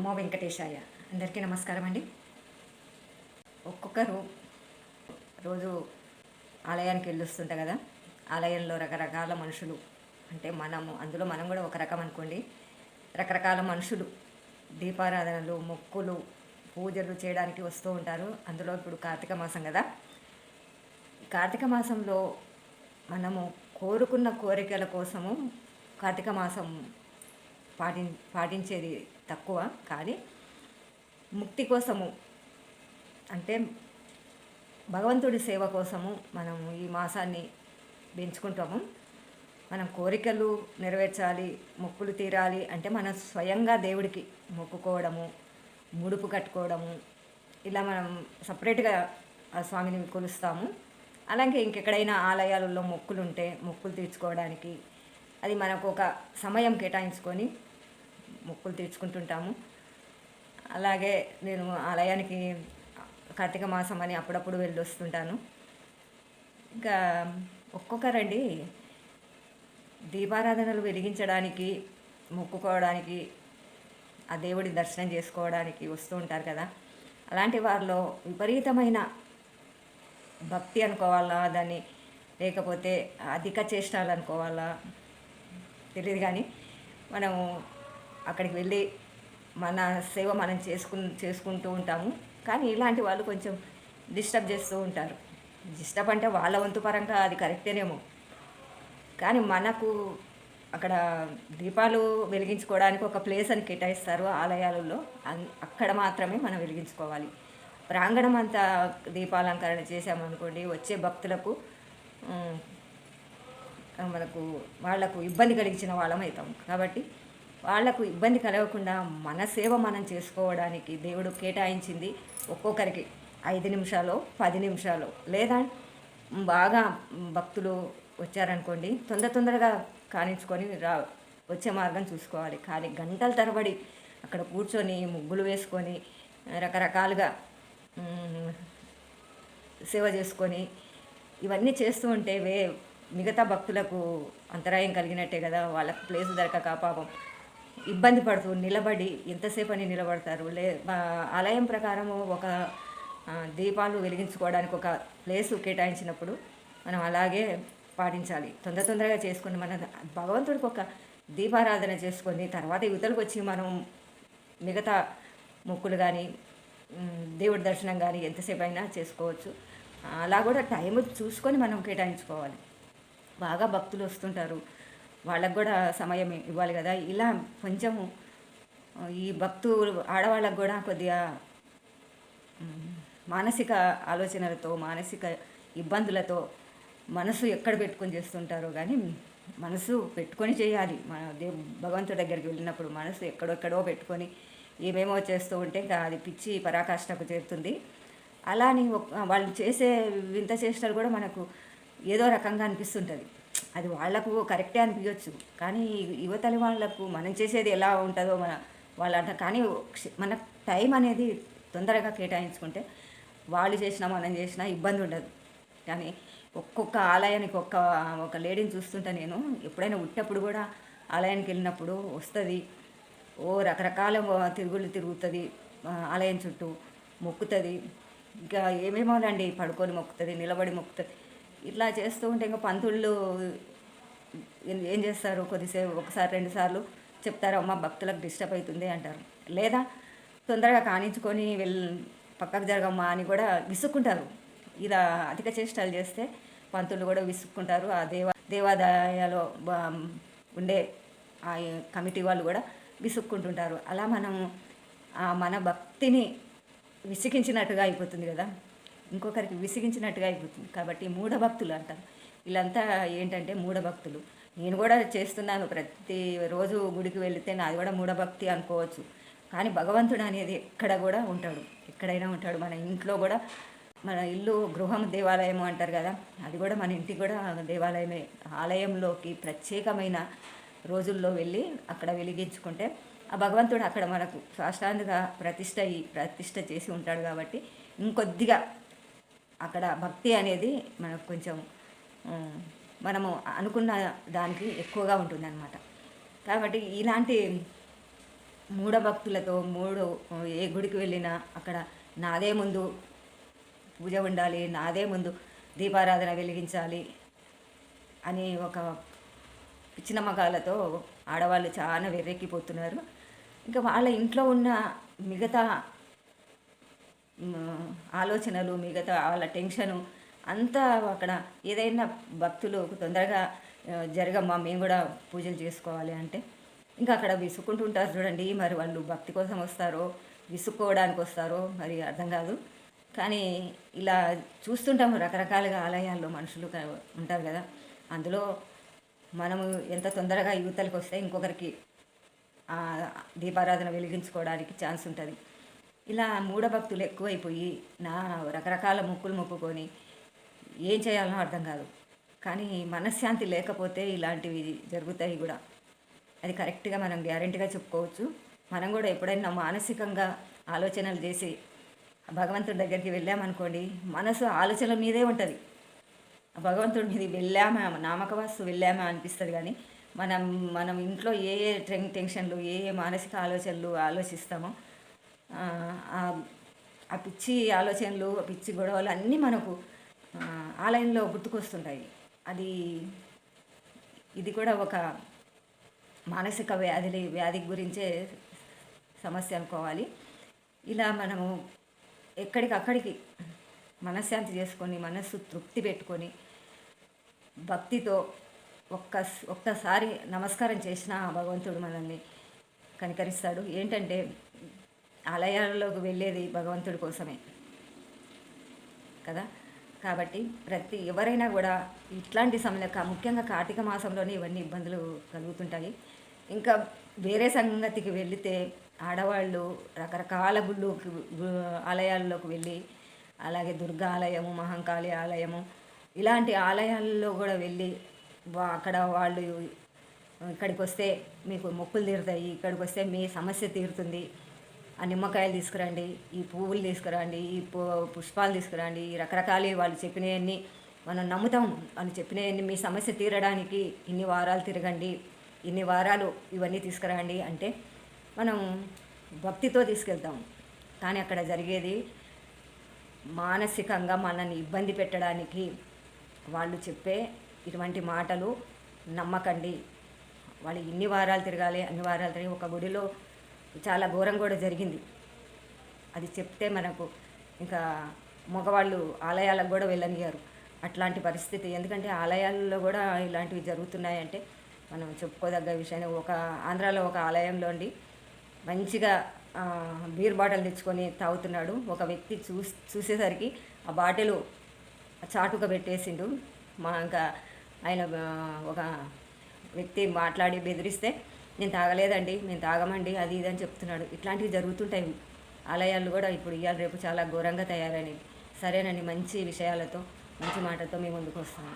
నమో వెంకటేశాయ. అందరికీ నమస్కారం అండి. ఒక్కొక్కరు రోజు ఆలయానికి వెళ్ళొస్తుంటా కదా. ఆలయంలో రకరకాల మనుషులు అంటే మనము అందులో మనం కూడా ఒక రకం అనుకోండి. రకరకాల మనుషులు దీపారాధనలు మొక్కులు పూజలు చేయడానికి వస్తూ ఉంటారు. అందులో ఇప్పుడు కార్తీక మాసం కదా. కార్తీక మాసంలో మనము కోరుకున్న కోరికల కోసము కార్తీక మాసం పాటి పాటించేది తక్కువ కానీ ముక్తి కోసము అంటే భగవంతుడి సేవ కోసము మనం ఈ మాసాన్ని పెంచుకుంటాము. మనం కోరికలు నెరవేర్చాలి మొక్కులు తీరాలి అంటే మనం స్వయంగా దేవుడికి మొక్కుకోవడము ముడుపు కట్టుకోవడము ఇలా మనం సపరేట్గా ఆ స్వామిని కొలుస్తాము. అలాగే ఇంకెక్కడైనా ఆలయాలలో మొక్కులు ఉంటే మొక్కులు తీర్చుకోవడానికి అది మనకు ఒక సమయం కేటాయించుకొని మొక్కులు తీర్చుకుంటుంటాము. అలాగే నేను ఆలయానికి కార్తీక మాసం అని అప్పుడప్పుడు వెళ్ళి వస్తుంటాను ఇంకా ఒక్కొక్కరండి దీపారాధనలు వెలిగించడానికి మొక్కుకోవడానికి ఆ దేవుడి దర్శనం చేసుకోవడానికి వస్తూ ఉంటారు కదా. అలాంటి వారిలో విపరీతమైన భక్తి అనుకోవాలా దాన్ని లేకపోతే అధిక చేష్టాలు అనుకోవాలా? తెలియదు కానీ మనము అక్కడికి వెళ్ళి మన సేవ మనం చేసుకు చేసుకుంటూ ఉంటాము. కానీ ఇలాంటి వాళ్ళు కొంచెం డిస్టర్బ్ చేస్తూ ఉంటారు. డిస్టర్బ్ అంటే వాళ్ళ వంతు పరంగా అది కరెక్టేనేమో. కానీ మనకు అక్కడ దీపాలు వెలిగించుకోవడానికి ఒక ప్లేస్ అని కేటాయిస్తారు ఆలయాలలో. అన్- అక్కడ మాత్రమే మనం వెలిగించుకోవాలి. ప్రాంగణం అంతా దీపాలంకరణ చేసామనుకోండి వచ్చే భక్తులకు మనకు వాళ్ళకు ఇబ్బంది కలిగించిన వాళ్ళం అవుతాం. కాబట్టి వాళ్ళకు ఇబ్బంది కలగకుండా మన సేవ మనం చేసుకోవడానికి దేవుడు కేటాయించింది ఒక్కొక్కరికి. ఐదు నిమిషాలు పది నిమిషాలు లేదా బాగా భక్తులు వచ్చారనుకోండి తొందర తొందరగా కానించుకొని రా వచ్చే మార్గం చూసుకోవాలి. కానీ గంటల తరబడి అక్కడ కూర్చొని ముగ్గులు వేసుకొని రకరకాలుగా సేవ చేసుకొని ఇవన్నీ చేస్తూ ఉంటే వే మిగతా భక్తులకు అంతరాయం కలిగినట్టే కదా. వాళ్ళకి ప్లేస్ దొరకక పాపం. ఇబ్బంది పడుతూ నిలబడి ఎంతసేపు అని నిలబడతారు? లే మా ఆలయం ప్రకారము ఒక దీపాలు వెలిగించుకోవడానికి ఒక ప్లేసు కేటాయించినప్పుడు మనం అలాగే పాటించాలి. తొందర తొందరగా చేసుకొని మన భగవంతుడికి ఒక దీపారాధన చేసుకొని తర్వాత యువతలకు వచ్చి మనం మిగతా మొక్కులు కానీ దేవుడి దర్శనం కానీ ఎంతసేపు అయినా చేసుకోవచ్చు. అలా కూడా టైం చూసుకొని మనం కేటాయించుకోవాలి. బాగా భక్తులు వస్తుంటారు. వాళ్ళకు కూడా సమయం ఇవ్వాలి కదా. ఇలా కొంచెం ఈ భక్తులు ఆడవాళ్ళకు కూడా కొద్దిగా మానసిక ఆలోచనలతో మానసిక ఇబ్బందులతో మనసు ఎక్కడ పెట్టుకొని చేస్తుంటారో కానీ మనసు పెట్టుకొని చేయాలి. మన దేవ్ భగవంతుడి దగ్గరికి వెళ్ళినప్పుడు మనసు ఎక్కడెక్కడో పెట్టుకొని ఏమేమో చేస్తూ ఉంటే ఇంకా అది పిచ్చి పరాకాష్ఠకు చేరుతుంది. అలాని ఒక- వాళ్ళు చేసే వింత చేష్టలు కూడా మనకు ఏదో రకంగా అనిపిస్తుంటుంది. అది వాళ్ళకు కరెక్టే అనిపించవచ్చు కానీ యువతలి వాళ్ళకు మనం చేసేది ఎలా ఉంటుందో మన వాళ్ళంట కానీ మన టైం అనేది తొందరగా కేటాయించుకుంటే వాళ్ళు చేసినా మనం చేసినా ఇబ్బంది ఉండదు. కానీ ఒక్కొక్క ఆలయానికి ఒక్క ఒక లేడీని చూస్తుంటే నేను ఎప్పుడైనా ఉట్టప్పుడు కూడా ఆలయానికి వెళ్ళినప్పుడు వస్తుంది. ఓ రకరకాల తిరుగులు తిరుగుతుంది ఆలయం చుట్టూ మొక్కుతుంది. ఇంకా ఏమేమోనండి పడుకొని మొక్కుతుంది నిలబడి మొక్కుతుంది. ఇట్లా చేస్తూ ఉంటే ఇంకా పంతుళ్ళు ఏం- చేస్తారు? కొద్దిసేపు ఒకసారి రెండుసార్లు చెప్తారు అమ్మ భక్తులకు డిస్టర్బ్ అవుతుంది అంటారు. లేదా తొందరగా కానించుకొని వెళ్ పక్కకు జరగమ్మా అని కూడా విసుక్కుంటారు. ఇలా అధిక చేష్టాలు చేస్తే పంతులు కూడా విసుక్కుంటారు. ఆ దేవ దేవాదాయాలో ఉండే ఆ కమిటీ వాళ్ళు కూడా విసుక్కుంటుంటారు. అలా మనం ఆ మన భక్తిని విసిగించినట్టుగా అయిపోతుంది కదా. ఇంకొకరికి విసిగించినట్టుగా అయిపోతుంది. కాబట్టి మూఢభక్తులు అంటారు. వీళ్ళంతా ఏంటంటే మూఢభక్తులు. నేను కూడా చేస్తున్నాను. ప్రతి రోజు గుడికి వెళితే నాది కూడా మూఢభక్తి అనుకోవచ్చు. కానీ భగవంతుడు అనేది ఎక్కడ కూడా ఉంటాడు. ఎక్కడైనా ఉంటాడు. మన ఇంట్లో కూడా మన ఇల్లు గృహం దేవాలయం అంటారు కదా. అది కూడా మన ఇంటికి కూడా దేవాలయమే. ఆలయంలోకి ప్రత్యేకమైన రోజుల్లో వెళ్ళి అక్కడ వెలిగించుకుంటే ఆ భగవంతుడు అక్కడ మనకు సాష్టాంగ ప్రతిష్ట అయ్యి ప్రతిష్ట చేసి ఉంటాడు కాబట్టి ఇంకొద్దిగా అక్కడ భక్తి అనేది మనకు కొంచెం మనము అనుకున్న దానికి ఎక్కువగా ఉంటుందన్నమాట. కాబట్టి ఇలాంటి మూడ భక్తులతో మూడు ఏ గుడికి వెళ్ళినా అక్కడ నాదే ముందు పూజ ఉండాలి నాదే ముందు దీపారాధన వెలిగించాలి అని ఒక పిచ్చి నమ్మకాలతో ఆడవాళ్ళు చాలా వెర్రెక్కిపోతున్నారు. ఇంకా వాళ్ళ ఇంట్లో ఉన్న మిగతా ఆలోచనలు మిగతా వాళ్ళ టెన్షను అంతా అక్కడ ఏదైనా భక్తులు తొందరగా జరగమ్మా మేము కూడా పూజలు చేసుకోవాలి అంటే. ఇంకా అక్కడ విసుక్కుంటుంటారు చూడండి మరి వాళ్ళు భక్తి కోసం వస్తారో విసుక్కోవడానికి వస్తారో మరి అర్థం కాదు. కానీ ఇలా చూస్తుంటాము రకరకాలుగా ఆలయాల్లో మనుషులు ఉంటారు కదా. అందులో మనము ఎంత తొందరగా యువతలకు వస్తే ఇంకొకరికి దీపారాధన వెలిగించుకోవడానికి ఛాన్స్ ఉంటుంది. ఇలా మూఢభక్తులు ఎక్కువైపోయి నా రకరకాల ముక్కులు మొక్కుకొని ఏం చేయాలనో అర్థం కాదు. కానీ మనశ్శాంతి లేకపోతే ఇలాంటివి జరుగుతాయి కూడా. అది కరెక్ట్గా మనం గ్యారెంటీగా చెప్పుకోవచ్చు. మనం కూడా ఎప్పుడైనా మానసికంగా ఆలోచనలు చేసి భగవంతుడి దగ్గరికి వెళ్ళామనుకోండి మనసు ఆలోచనల మీదే ఉంటుంది. ఆ భగవంతుడి మీద వెళ్ళామా నామకవాస్తు వెళ్ళామా అనిపిస్తుంది కానీ మనం మనం ఇంట్లో ఏ ఏ టెన్ టెన్షన్లు ఏ ఏ మానసిక ఆలోచనలు ఆలోచిస్తామో ఆ, పిచ్చి ఆలోచనలు ఆ పిచ్చి గొడవలు అన్నీ మనకు ఆలయంలో గుర్తుకొస్తుంటాయి. అది ఇది కూడా ఒక మానసిక వ్యాధి వ్యాధి గురించే సమస్య అనుకోవాలి. ఇలా మనము ఎక్కడికక్కడికి మనశ్శాంతి చేసుకొని మనస్సు తృప్తి పెట్టుకొని భక్తితో ఒక్క ఒక్కసారి నమస్కారం చేసిన ఆ భగవంతుడు మనల్ని కనికరిస్తాడు. ఏంటంటే ఆలయాలలోకి వెళ్ళేది భగవంతుడి కోసమే. కదా? కాబట్టి ప్రతి ఎవరైనా కూడా ఇట్లాంటి సమయంలో ముఖ్యంగా కార్తీక మాసంలోనే ఇవన్నీ ఇబ్బందులు కలుగుతుంటాయి. ఇంకా వేరే సంగతికి వెళితే ఆడవాళ్ళు రకరకాల గుళ్ళు ఆలయాల్లోకి వెళ్ళి అలాగే దుర్గా ఆలయము మహంకాళి ఆలయము ఇలాంటి ఆలయాల్లో కూడా వెళ్ళి అక్కడ వాళ్ళు ఇక్కడికి వస్తే మీకు మొక్కులు తీరుతాయి ఇక్కడికి వస్తే మీ సమస్య తీరుతుంది. ఆ నిమ్మకాయలు తీసుకురండి ఈ పువ్వులు తీసుకురండి ఈ పుష్పాలు తీసుకురండి ఈ రకరకాల వాళ్ళు చెప్పినవన్నీ మనం నమ్ముతాం అని చెప్పినవన్నీ మీ సమస్య తీరడానికి ఇన్ని వారాలు తిరగండి ఇన్ని వారాలు ఇవన్నీ తీసుకురండి అంటే మనం భక్తితో తీసుకెళ్తాం. కానీ అక్కడ జరిగేది మానసికంగా మనల్ని ఇబ్బంది పెట్టడానికి వాళ్ళు చెప్పే ఇటువంటి మాటలు నమ్మకండి. వాళ్ళు ఇన్ని వారాలు తిరగాలి అన్ని వారాలు తిరిగి ఒక గుడిలో చాలా ఘోరం కూడా జరిగింది. అది చెప్తే మనకు ఇంకా మగవాళ్ళు ఆలయాలకు కూడా వెళ్ళనియారు అట్లాంటి పరిస్థితి. ఎందుకంటే ఆలయాల్లో కూడా ఇలాంటివి జరుగుతున్నాయంటే మనం చెప్పుకోదగ్గ విషయాన్ని ఒక ఆంధ్రాలో ఒక ఆలయంలో ఉండి మంచిగా బీర్ బాటిల్ తెచ్చుకొని తాగుతున్నాడు. ఒక వ్యక్తి చూస్ చూసేసరికి ఆ బాటిల్ చాటుగా పెట్టేసిండు. మా ఇంకా ఆయన ఒక వ్యక్తి మాట్లాడి బెదిరిస్తే నేను తాగలేదండి నేను తాగమండి అది ఇది అని చెప్తున్నాడు. ఇట్లాంటివి జరుగుతుంటాయి. ఆలయాలు కూడా ఇప్పుడు ఇవాళ రేపు చాలా ఘోరంగా తయారైనవి. సరేనండి మంచి విషయాలతో మంచి మాటలతో మేము ముందుకు వస్తాము